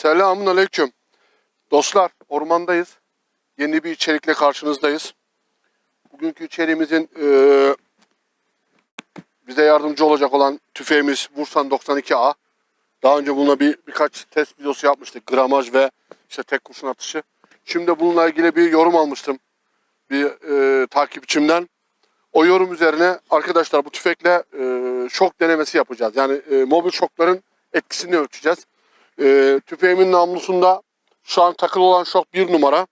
Selamun aleyküm. Dostlar ormandayız. Yeni bir içerikle karşınızdayız. Bugünkü içeriğimizin eee, bize yardımcı olacak olan tüfeğimiz Vursan 92A. Daha önce bununla bir birkaç test videosu yapmıştık. Gramaj ve işte tek kurşun atışı. Şimdi bununla ilgili bir yorum almıştım bir eee takipçimden. O yorum üzerine arkadaşlar bu tüfekle eee, şok denemesi yapacağız. Yani eee, mobil şokların etkisini ölçeceğiz. Eee tüfeğimin namlusunda şu an takılı olan şok 1 numara.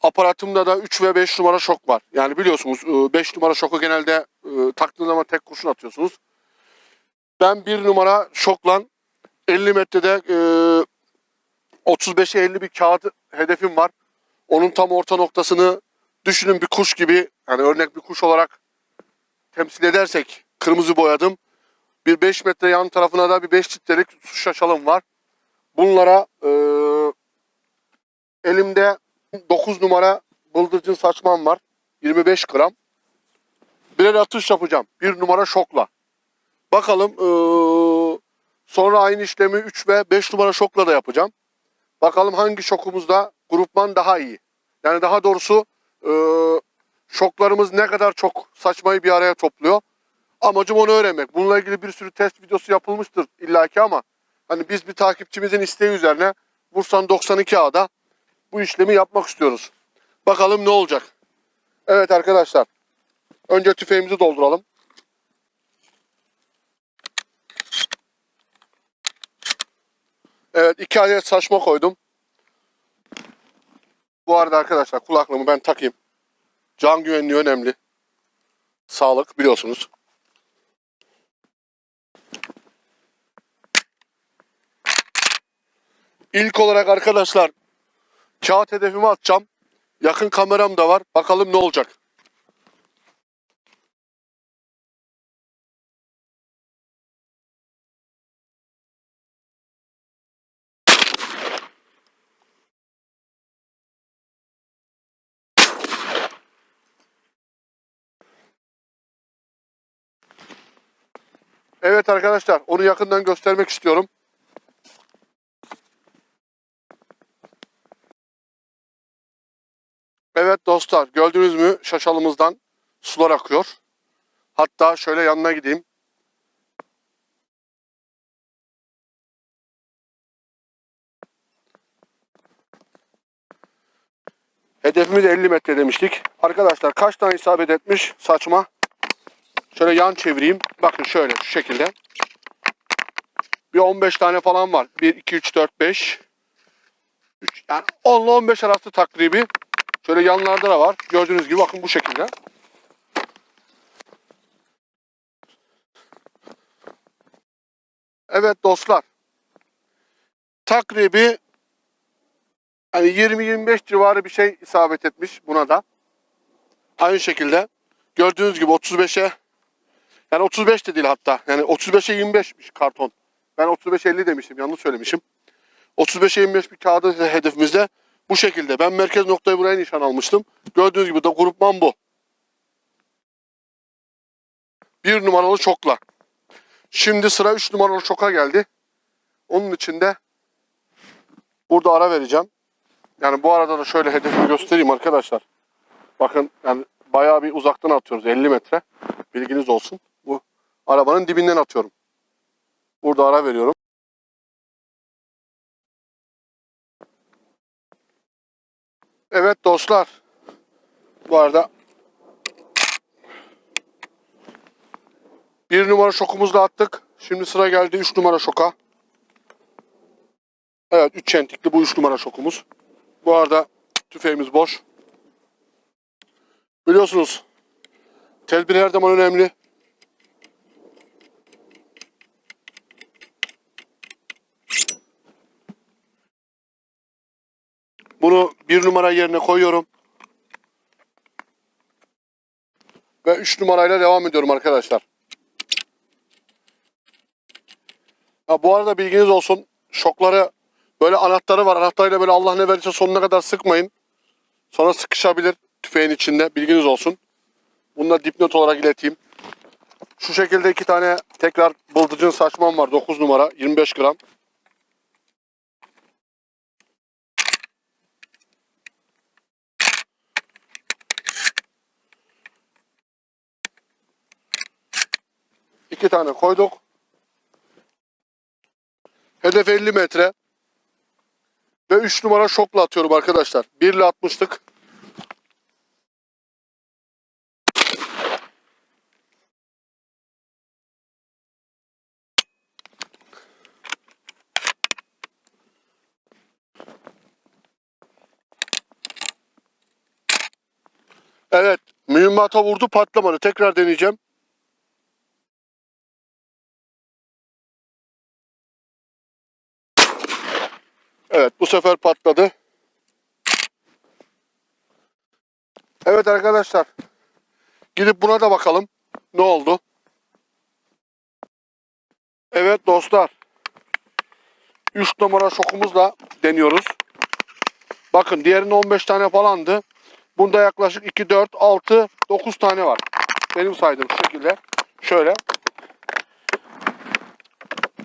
Aparatımda da 3 ve 5 numara şok var. Yani biliyorsunuz 5 numara şoku genelde e, taktığınız zaman tek kurşun atıyorsunuz. Ben 1 numara şokla 50 metrede e, 35'e 50 bir kağıt hedefim var. Onun tam orta noktasını düşünün bir kuş gibi yani örnek bir kuş olarak temsil edersek kırmızı boyadım. Bir 5 metre yan tarafına da bir 5 litrelik su şaşalım var. Bunlara e, elimde 9 numara bıldırcın saçmam var. 25 gram. Birer atış yapacağım. 1 numara şokla. Bakalım e, sonra aynı işlemi 3 ve 5 numara şokla da yapacağım. Bakalım hangi şokumuzda grupman daha iyi. Yani daha doğrusu e, şoklarımız ne kadar çok saçmayı bir araya topluyor. Amacım onu öğrenmek. Bununla ilgili bir sürü test videosu yapılmıştır illaki ama hani biz bir takipçimizin isteği üzerine Bursan 92A'da bu işlemi yapmak istiyoruz. Bakalım ne olacak. Evet arkadaşlar. Önce tüfeğimizi dolduralım. Evet iki adet saçma koydum. Bu arada arkadaşlar kulaklığımı ben takayım. Can güvenliği önemli. Sağlık biliyorsunuz. İlk olarak arkadaşlar kağıt hedefimi atacağım. Yakın kameram da var. Bakalım ne olacak. Evet arkadaşlar onu yakından göstermek istiyorum. Evet dostlar gördünüz mü şaşalımızdan sular akıyor. Hatta şöyle yanına gideyim. Hedefimiz 50 metre demiştik. Arkadaşlar kaç tane isabet etmiş saçma. Şöyle yan çevireyim. Bakın şöyle şu şekilde. Bir 15 tane falan var. 1, 2, 3, 4, 5. 3, yani 10 ile 15 arası takribi. Şöyle yanlarda da var. Gördüğünüz gibi bakın bu şekilde. Evet dostlar. Takribi hani 20-25 civarı bir şey isabet etmiş buna da. Aynı şekilde gördüğünüz gibi 35'e yani 35 de değil hatta. Yani 35'e 25'miş karton. Ben 35'e 50 demiştim. Yanlış söylemişim. 35'e 25 bir kağıdı hedefimizde. Bu şekilde. Ben merkez noktayı buraya nişan almıştım. Gördüğünüz gibi de grupman bu. Bir numaralı çokla. Şimdi sıra 3 numaralı çoka geldi. Onun için de burada ara vereceğim. Yani bu arada da şöyle hedefimi göstereyim arkadaşlar. Bakın yani bayağı bir uzaktan atıyoruz. 50 metre. Bilginiz olsun. Bu arabanın dibinden atıyorum. Burada ara veriyorum. Evet dostlar. Bu arada bir numara şokumuzu da attık. Şimdi sıra geldi 3 numara şoka. Evet 3 çentikli bu 3 numara şokumuz. Bu arada tüfeğimiz boş. Biliyorsunuz tedbir her zaman önemli. Bunu bir numara yerine koyuyorum. Ve 3 numarayla devam ediyorum arkadaşlar. Ha, bu arada bilginiz olsun. Şokları böyle anahtarı var. Anahtarıyla böyle Allah ne verirse sonuna kadar sıkmayın. Sonra sıkışabilir tüfeğin içinde. Bilginiz olsun. Bunu da dipnot olarak ileteyim. Şu şekilde iki tane tekrar bıldırcın saçmam var. 9 numara 25 gram. İki tane koyduk. Hedef 50 metre. Ve 3 numara şokla atıyorum arkadaşlar. 1 ile atmıştık. Evet. Mühimmata vurdu patlamadı. Tekrar deneyeceğim. Sefer patladı. Evet arkadaşlar. Gidip buna da bakalım. Ne oldu? Evet dostlar. 3 numara şokumuzla deniyoruz. Bakın diğerinin 15 tane falandı. Bunda yaklaşık 2, 4, 6, 9 tane var. Benim saydığım şu şekilde. Şöyle.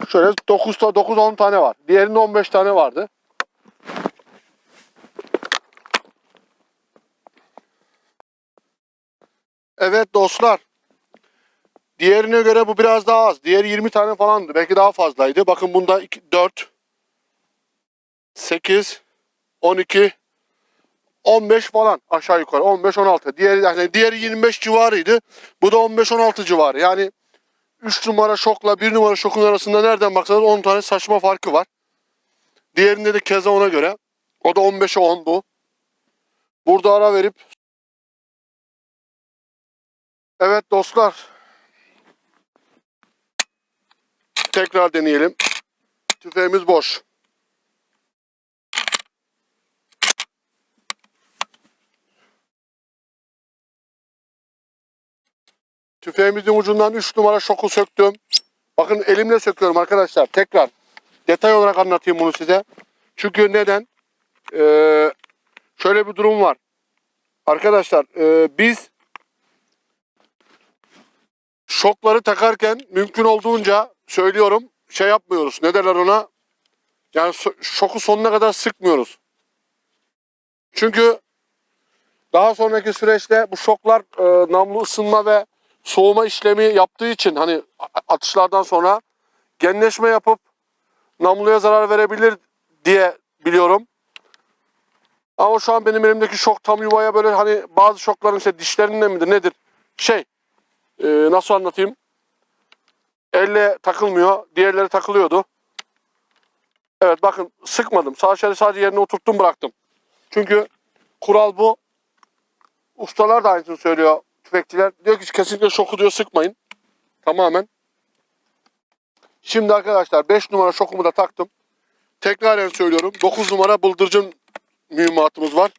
Şöyle 9 9 10 tane var. Diğerinin 15 tane vardı. Evet dostlar. Diğerine göre bu biraz daha az. Diğeri 20 tane falandı. Belki daha fazlaydı. Bakın bunda 2, 4, 8, 12, 15 falan aşağı yukarı 15-16. Diğeri yani diğeri 25 civarıydı. Bu da 15-16 civarı. Yani 3 numara şokla 1 numara şokun arasında nereden baksanız 10 tane saçma farkı var. Diğerinde de keza ona göre. O da 15'e 10 bu. Burada ara verip Evet dostlar. Tekrar deneyelim. Tüfeğimiz boş. Tüfeğimizin ucundan 3 numara şoku söktüm. Bakın elimle söküyorum arkadaşlar. Tekrar detay olarak anlatayım bunu size. Çünkü neden? Ee, şöyle bir durum var. Arkadaşlar e, biz şokları takarken mümkün olduğunca söylüyorum şey yapmıyoruz. Ne derler ona? Yani şoku sonuna kadar sıkmıyoruz. Çünkü daha sonraki süreçte bu şoklar e, namlu ısınma ve soğuma işlemi yaptığı için hani atışlardan sonra genleşme yapıp namluya zarar verebilir diye biliyorum. Ama şu an benim elimdeki şok tam yuvaya böyle hani bazı şokların işte dişlerinde midir nedir? Şey e, nasıl anlatayım? Elle takılmıyor. Diğerleri takılıyordu. Evet bakın sıkmadım. Sağ şeridi sadece yerine oturttum bıraktım. Çünkü kural bu. Ustalar da aynısını söylüyor. Tüfekçiler. Diyor ki kesinlikle şoku diyor sıkmayın. Tamamen. Şimdi arkadaşlar 5 numara şokumu da taktım. Tekraren söylüyorum. 9 numara bıldırcın mühimmatımız var.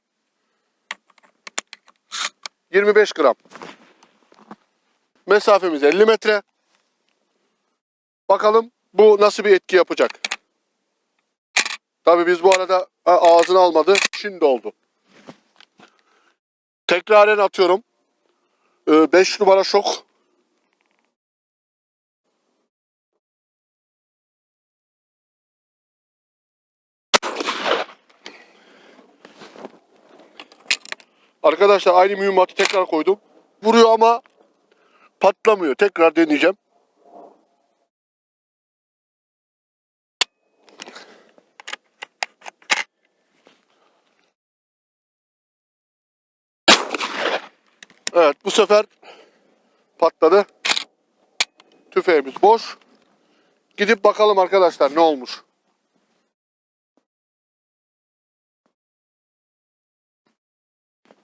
25 gram. Mesafemiz 50 metre. Bakalım bu nasıl bir etki yapacak. Tabii biz bu arada ağzını almadı. Şimdi oldu. Tekraren atıyorum. 5 numara şok. Arkadaşlar aynı mühimmatı tekrar koydum. Vuruyor ama patlamıyor. Tekrar deneyeceğim. Evet bu sefer patladı. Tüfeğimiz boş. Gidip bakalım arkadaşlar ne olmuş.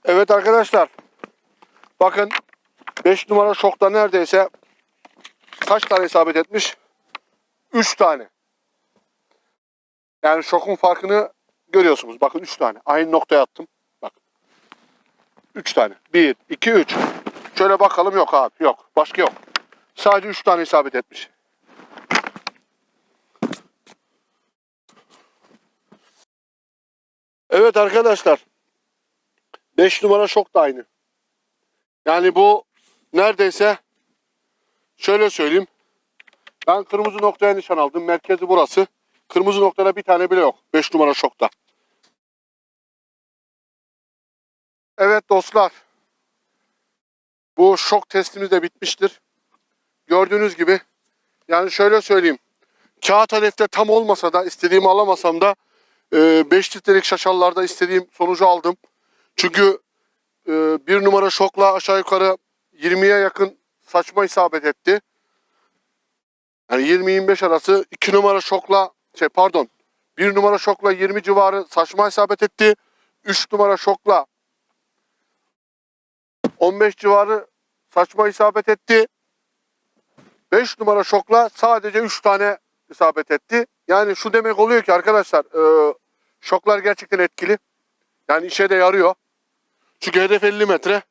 Evet arkadaşlar. Bakın 5 numara şokta neredeyse kaç tane isabet etmiş? 3 tane. Yani şokun farkını görüyorsunuz. Bakın 3 tane. Aynı noktaya attım. Bak. 3 tane. 1, 2, 3. Şöyle bakalım yok abi. Yok. Başka yok. Sadece 3 tane isabet etmiş. Evet arkadaşlar. 5 numara şok da aynı. Yani bu neredeyse şöyle söyleyeyim. Ben kırmızı noktaya nişan aldım. Merkezi burası. Kırmızı noktada bir tane bile yok. 5 numara şokta. Evet dostlar. Bu şok testimiz de bitmiştir. Gördüğünüz gibi Yani şöyle söyleyeyim. Kağıt hedefte tam olmasa da istediğimi alamasam da 5 litrelik şaşallarda istediğim sonucu aldım. Çünkü e, bir numara şokla aşağı yukarı 20'ye yakın saçma isabet etti. Yani 20-25 arası 2 numara şokla şey pardon 1 numara şokla 20 civarı saçma isabet etti. 3 numara şokla 15 civarı saçma isabet etti. 5 numara şokla sadece 3 tane isabet etti. Yani şu demek oluyor ki arkadaşlar e, şoklar gerçekten etkili. Yani işe de yarıyor. Çünkü hedef 50 metre.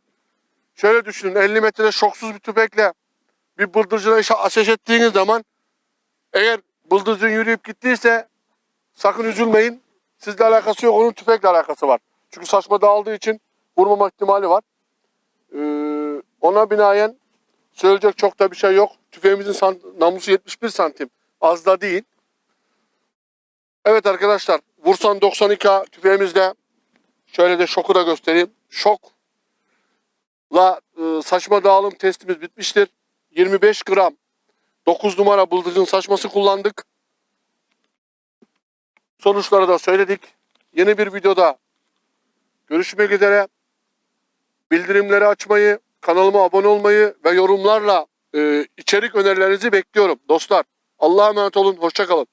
Şöyle düşünün 50 metrede şoksuz bir tüfekle bir bıldırcına ateş ettiğiniz zaman eğer bıldırcın yürüyüp gittiyse sakın üzülmeyin. Sizle alakası yok onun tüfekle alakası var. Çünkü saçma dağıldığı için vurmama ihtimali var. Ee, ona binaen söyleyecek çok da bir şey yok. Tüfeğimizin namlusu 71 santim. Az da değil. Evet arkadaşlar Vursan 92 tüfeğimizde şöyle de şoku da göstereyim. Şokla e, saçma dağılım testimiz bitmiştir. 25 gram 9 numara bıldırcın saçması kullandık. Sonuçları da söyledik. Yeni bir videoda görüşmek üzere. Bildirimleri açmayı, kanalıma abone olmayı ve yorumlarla e, içerik önerilerinizi bekliyorum dostlar. Allah'a emanet olun, hoşçakalın.